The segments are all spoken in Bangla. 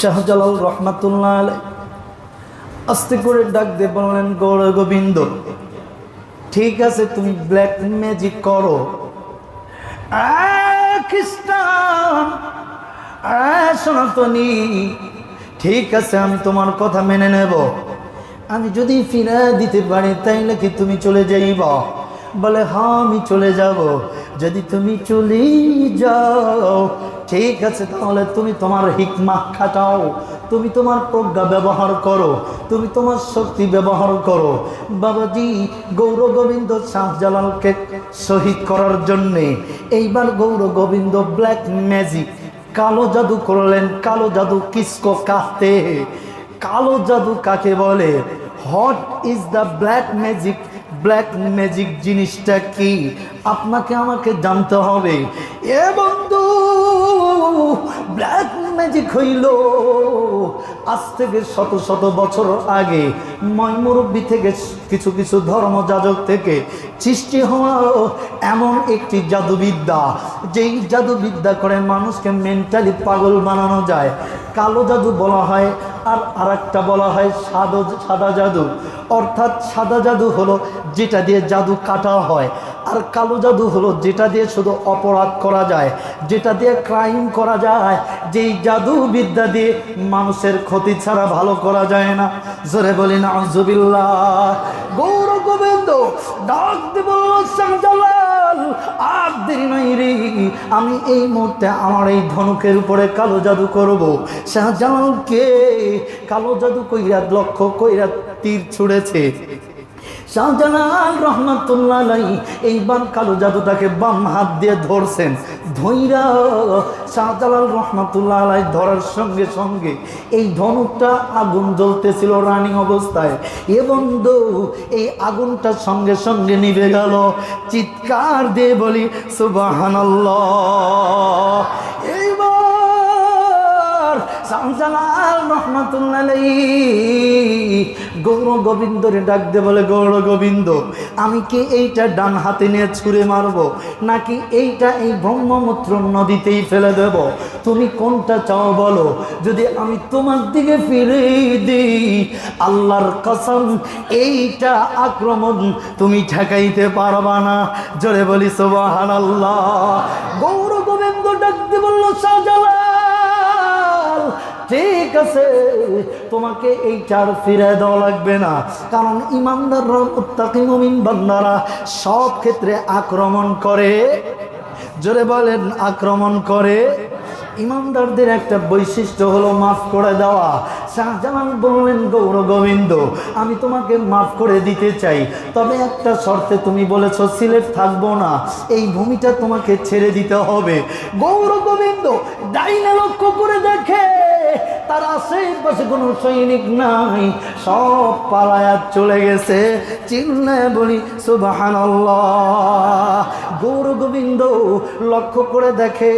শাহজালাল রহমাতুল্লাহ আলাই আস্তে করে ডাক দিয়ে বললেন, গৌর গোবিন্দ, ঠিক আছে, তুমি ব্ল্যাক ম্যাজিক করো। খ্রিস্টান সনাতনী, ঠিক আছে, আমি তোমার কথা মেনে নেব। আমি যদি ফিরে দিতে পারি, তাইলে কি তুমি চলে যাইব? বলে হ্যাঁ আমি চলে যাব। যদি তুমি চলে যাও, ঠিক আছে, তাহলে তুমি তোমার হিকমা খাটাও, তুমি তোমার প্রজ্ঞা ব্যবহার করো, তুমি তোমার শক্তি ব্যবহার করো। বাবাজি গৌর গোবিন্দ শাহজালালকে শহীদ করার জন্যে এইবার গৌর গোবিন্দ ব্ল্যাক ম্যাজিক, কালো জাদু করলেন, কালো জাদু কিসকো কাতে কালো জাদু কাকে বলে? What is the black magic black magic জিনিসটা কি? আপনাকে আমাকে জানতে হবে। এ বন্ধু ব্ল্যাক ম্যাজিক হইল আজ থেকে শত শত বছর আগে ময়মুরব্বী থেকে কিছু কিছু ধর্ম ধর্মযাজক থেকে সৃষ্টি হওয়া এমন একটি জাদুবিদ্যা, যেই জাদুবিদ্যা করে মানুষকে মেন্টালি পাগল বানানো যায়। কালো জাদু বলা হয় আর আরেকটা বলা হয় সাদা সাদা জাদু। অর্থাৎ সাদা জাদু হলো যেটা দিয়ে জাদু কাটা হয়। আর কালো জাদু হলো যেটা দিয়ে শুধু অপরাধ করা যায়, যেটা দিয়ে ক্রাইম করা যায়, যেই জাদু বিদ্যা দিয়ে মানুষের ক্ষতি ছাড়া ভালো করা যায় না। জোরে বলি না আজুবিল্লাহ গৌর গোবিন্দ ডাক আর আমি এই মুহূর্তে আমার এই ধনুকের উপরে কালো জাদু করব। শাহজালালকে কালো জাদু কইরা, লক্ষ্য কইরা তীর ছুড়েছে। শাহজালাল রহমাতুল্লাহ আলাই এইবার কালো জাদুটাকে বাম হাত দিয়ে ধরছেন। ধইরা শাহজালাল রহমাতুল্লাহ আলাই ধরার সঙ্গে সঙ্গে এই ধনুকটা আগুন জ্বলতেছিল রানিং অবস্থায়। এ বন্ধু, এই আগুনটা সঙ্গে সঙ্গে নিভে গেল। চিৎকার দিয়ে বলি, সুবাহানাল্লাহ। গৌর গোবিন্দরে ডাক দে বলে, গৌর গোবিন্দ, আমি কি এইটা ডান হাতে নিয়ে ছুঁড়ে মারব? নাকি এইটা এই ব্রহ্মমূত্র নদীতেই ফেলে দেব? তুমি কোনটা চাও বলো? যদি আমি তোমার দিকে ফিরে দিই, আল্লাহর কসম, এইটা আক্রমণ তুমি ঠেকাইতে পারবা না। জোরে বলি সোবাহান আল্লাহ গৌর গোবিন্দ ডাক দে বলল, শাহজালাল ঠিক আছে, তোমাকে এই চার ফিরে দেওয়া লাগবে না। কারণ ইমানদাররা মুমিন বান্দারা সব ক্ষেত্রে আক্রমণ করে। জোরে বলেন, আক্রমণ করে। ইমানদারদের একটা বৈশিষ্ট্য হলো মাফ করে দেওয়া। শাহজাহান বললেন, গৌর গোবিন্দ, আমি তোমাকে মাফ করে দিতে চাই। তবে একটা শর্তে তুমি বলেছ, সিলেট থাকব না। এই ভূমিটা তোমাকে ছেড়ে দিতে হবে। গৌর গোবিন্দ, ডাইনে লক্ষ্য করে দেখে, তার আশেপাশে কোনো সৈনিক নাই। সব পালায়াত চলে গেছে। চিল্লায় বলি সুবাহান গৌর গোবিন্দ লক্ষ্য করে দেখে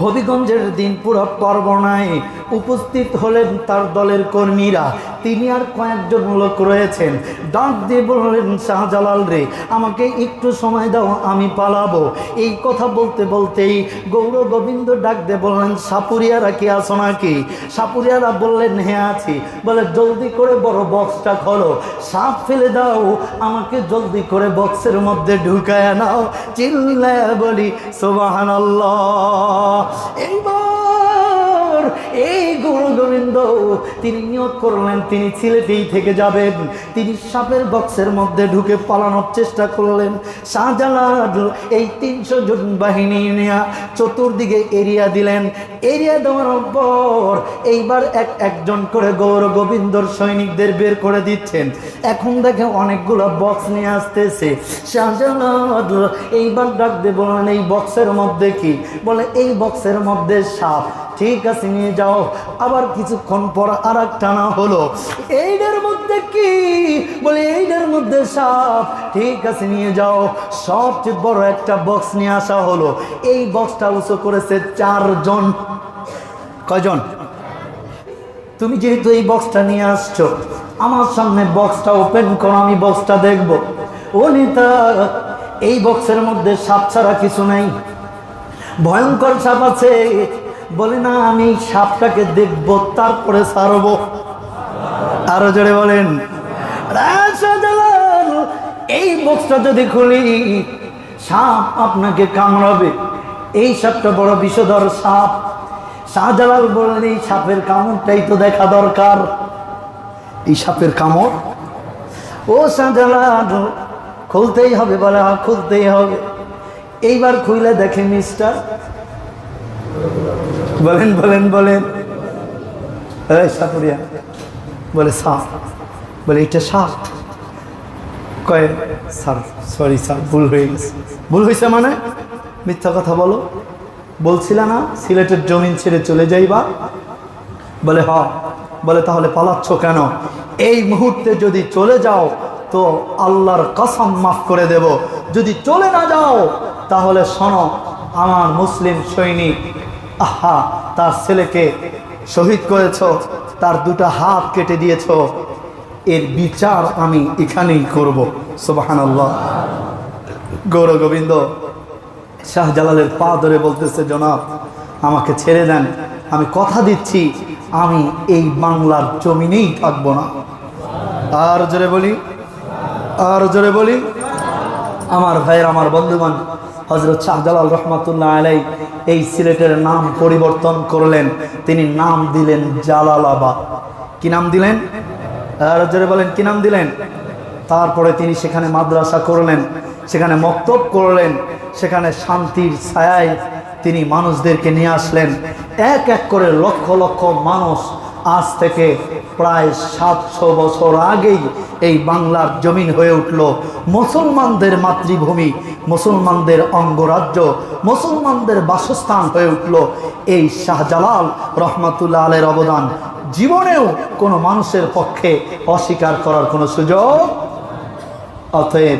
হবিগঞ্জের দিন পুরো পর্বনায় উপস্থিত হলেন তার দলের কর্মীরা। তিনি আর কয়েকজন লোক রয়েছেন। ডাক দিয়ে বললেন, শাহজালাল রে, আমাকে একটু সময় দাও, আমি পালাবো। এই কথা বলতে বলতেই গৌর গোবিন্দ ডাক দিয়ে বললেন, সাপুরিয়ারা কি আছো নাকি? সাপুরিয়ারা বললেন হ্যাঁ আছি। বলে, জলদি করে বড় বক্সটা খোলো, সাপ ফেলে দাও, আমাকে জলদি করে বক্সের মধ্যে ঢুকায় নাও। চিল্লায় বলি সোবাহান এইবার এই গুরু গোবিন্দ তিনি নিয়োগ করলেন, তিনি সিলেটেই থেকে যাবেন। তিনি সাপের বক্সের মধ্যে ঢুকে পালানোর চেষ্টা করলেন। শাহজালাল এই তিনশো জন বাহিনী নিয়ে চতুর্দিকে এরিয়া দিলেন। এরিয়া দেওয়ার পর এইবার এক একজন করে গৌর গোবিন্দর সৈনিকদের বের করে দিচ্ছেন। এখন দেখে অনেকগুলো বক্স নিয়ে আসতেছে। শাহজালাল এইবার ডাক দিয়ে বললেন, এই বক্সের মধ্যে কি? বলে, এই বক্সের মধ্যে সাপ। ঠিক আছে নিয়ে যাও। আবার কিছুক্ষণ পর আর এক টানা হলো। এইটার মধ্যে কি? বলে এইটার মধ্যে সাপ। ঠিক আছে, নিয়ে যাও। সবচেয়ে বড় একটা বক্স নিয়ে আসা হলো। এই বক্সটা উঁচু করেছে চারজন। কয়জন? তুমি যেহেতু এই বক্সটা নিয়ে আসছো, আমার সামনে বক্সটা ওপেন করো, আমি বক্সটা দেখব। ও নেতা এই বক্সের মধ্যে সাপ ছাড়া কিছু নাই। ভয়ঙ্কর সাপ আছে। বলে না আমি সাপটাকে দেখব তারপরে সারবো আরও জোরে বলেন এই বক্সটা যদি খুলি সাপ আপনাকে কামড়াবে। এই সাপটা বড় বিষধর সাপ। শাহজালাল বলেন এই সাপের কামড়টাই তো দেখা দরকার। এই সাপের কামড়? ও শাহজালাল খুলতেই হবে বলে "হ্যাঁ, খুলতেই হবে। এইবার খুইলে দেখে মিস্টার। বলেন বলেন বলেন। সাপুরিয়া, বলে সাপ বলে, এটা সাপ কয়ে, স্যার সরি স্যার, ভুল হয়ে গেছে। ভুল হয়েছে মানে? মিথ্যা কথা বলো। বলছিলা না, সিলেটের জমিন ছেড়ে চলে যাইবা। বলে, হ। বলে, তাহলে পালাচ্ছ কেন? এই মুহূর্তে যদি চলে যাও, তো আল্লাহর কসম মাফ করে দেব। যদি চলে না যাও, তাহলে শোনো, আমার মুসলিম সৈনিক আহা, তার ছেলেকে শহীদ করেছ, তার দুটো হাত কেটে দিয়েছ। এর বিচার আমি এখানেই করব। সুবাহান আল্লাহ গৌর গোবিন্দ, শাহজালালের পা ধরে বলতেছে, জনাব, আমাকে ছেড়ে দেন। আমি কথা দিচ্ছি, আমি এই বাংলার জমিনেই থাকব না। আর জোরে বলি, আর জোরে বলি আমার ভাইয়ের, আমার বন্ধুবান হজরত শাহজালাল রহমাতুল্লাহ আলাই এই সিলেটের নাম পরিবর্তন করলেন। তিনি নাম দিলেন জালালাবাদ কি নাম দিলেন? জোরে বলেন, কি নাম দিলেন? তারপরে তিনি সেখানে মাদ্রাসা করলেন, সেখানে মক্তব করলেন, সেখানে শান্তির ছায়ায় তিনি মানুষদেরকে নিয়ে আসলেন। এক এক করে লক্ষ লক্ষ মানুষ আজ থেকে প্রায় সাতশো বছর আগেই এই বাংলার জমিন হয়ে উঠল। মুসলমানদের মাতৃভূমি, মুসলমানদের অঙ্গরাজ্য, মুসলমানদের বাসস্থান হয়ে উঠল এই শাহজালাল রহমাতুল্লাহ আলের অবদান। জীবনেও কোনো মানুষের পক্ষে অস্বীকার করার কোনো সুযোগ? অতএব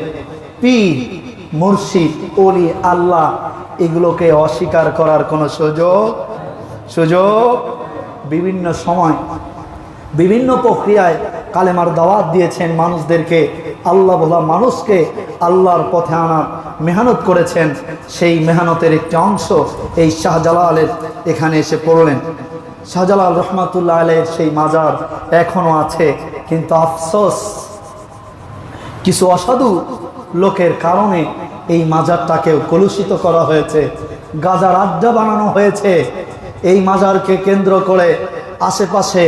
পীর, মুর্শিদ অলি আল্লাহ এগুলোকে অস্বীকার করার কোনো সুযোগ? সুযোগ? বিভিন্ন সময়, বিভিন্ন প্রক্রিয়ায় কালেমার দাওয়াত দিয়েছেন মানুষদেরকে। আল্লাহ বলা মানুষকে আল্লাহর পথে আনার মেহনত করেছেন। সেই মেহনতের একটি অংশ এই শাহজালালের এখানে এসে পড়লেন। শাহজালাল রহমাতুল্লাহ আলের সেই মাজার এখনও আছে, কিন্তু আফসোস, কিছু অসাধু লোকের কারণে এই মাজারটাকেও কলুষিত করা হয়েছে। গাজার আড্ডা বানানো হয়েছে। এই মাজারকে কেন্দ্র করে আশেপাশে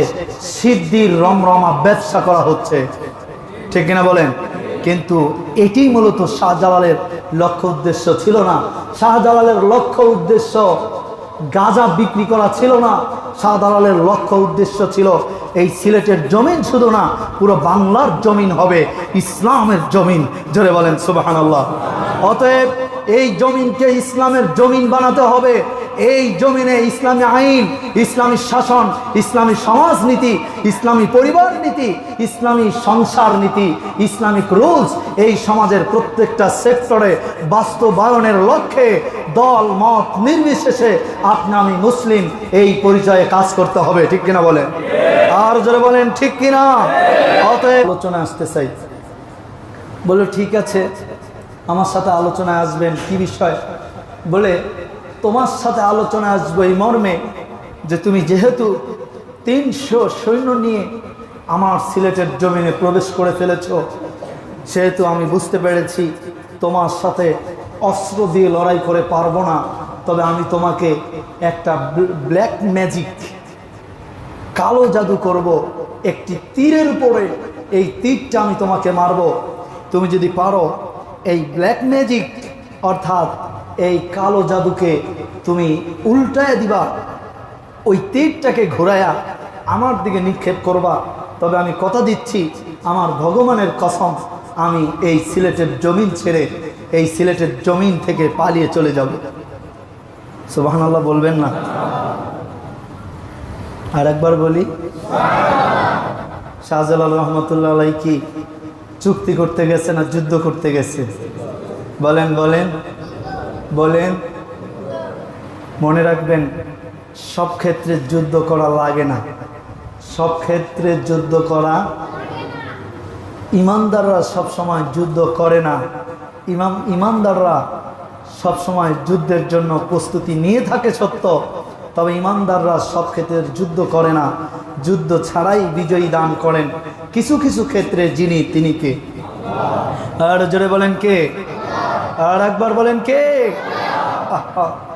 সিদ্ধির রমরমা ব্যবসা করা হচ্ছে। ঠিক কিনা বলেন? কিন্তু এটি মূলত শাহজালালের লক্ষ্য উদ্দেশ্য ছিল না। শাহজালালের লক্ষ্য উদ্দেশ্য গাঁজা বিক্রি করা ছিল না। শাহজালালের লক্ষ্য উদ্দেশ্য ছিল এই সিলেটের জমিন শুধু না, পুরো বাংলার জমিন হবে, ইসলামের জমিন। জোরে বলেন সুবাহান আল্লাহ অতএব এই জমিনকে ইসলামের জমিন বানাতে হবে। এই জমিনে ইসলামী আইন, ইসলামী শাসন, ইসলামী সমাজনীতি, ইসলামী পরিবার নীতি, ইসলামী সংসার নীতি, ইসলামিক রুলস এই সমাজের প্রত্যেকটা সেক্টরে বাস্তবায়নের লক্ষ্যে দল, মত নির্বিশেষে আপনি আমি মুসলিম এই পরিচয়ে কাজ করতে হবে। ঠিক কিনা বলেন? আর যারা বলেন, ঠিক কিনা? অতএব আলোচনা আসতে চাই। বলে ঠিক আছে। আমার সাথে আলোচনায় আসবেন, কি বিষয়? বলে, তোমার সাথে আলোচনা আসব এই মর্মে যে তুমি যেহেতু তিনশো সৈন্য নিয়ে আমার সিলেটের জমিনে প্রবেশ করে ফেলেছ, সেহেতু আমি বুঝতে পেরেছি তোমার সাথে অস্ত্র দিয়ে লড়াই করে পারব না, তবে আমি তোমাকে একটা ব্ল্যাক ম্যাজিক, কালো জাদু করব, একটি তীরের উপরে এই তীরটা আমি তোমাকে মারব। তুমি যদি পারো এই ব্ল্যাক ম্যাজিক অর্থাৎ এই কালো জাদুকে তুমি উল্টায় দিবা, ওই তীরটাকে ঘোরায়া আমার দিকে নিক্ষেপ করবা। তবে আমি কথা দিচ্ছি, আমার ভগবানের কসম, আমি এই সিলেটের জমিন ছেড়ে এই সিলেটের জমিন থেকে পালিয়ে চলে যাব। সুবাহান আল্লাহ বলবেন না? আর একবার বলি, শাহজালাল রহমতুল্লাহ কি চুক্তি করতে গেছে না যুদ্ধ করতে গেছে? বলেন বলেন বলেন। মনে রাখবেন, সব ক্ষেত্রে যুদ্ধ করা লাগে না। সব ক্ষেত্রে যুদ্ধ করা ইমানদাররা সব সময় যুদ্ধ করে না। ইমাম, ইমানদাররা সব সময় যুদ্ধের জন্য প্রস্তুতি নিয়ে থাকে সত্য, তবে ইমানদাররা সব ক্ষেত্রে যুদ্ধ করে না। যুদ্ধ ছাড়াই বিজয়ী দান করেন। কিছু কিছু ক্ষেত্রে যিনি, তিনি কে? আর জোরে বলেন কে? আর একবার বলেন কে? আহা।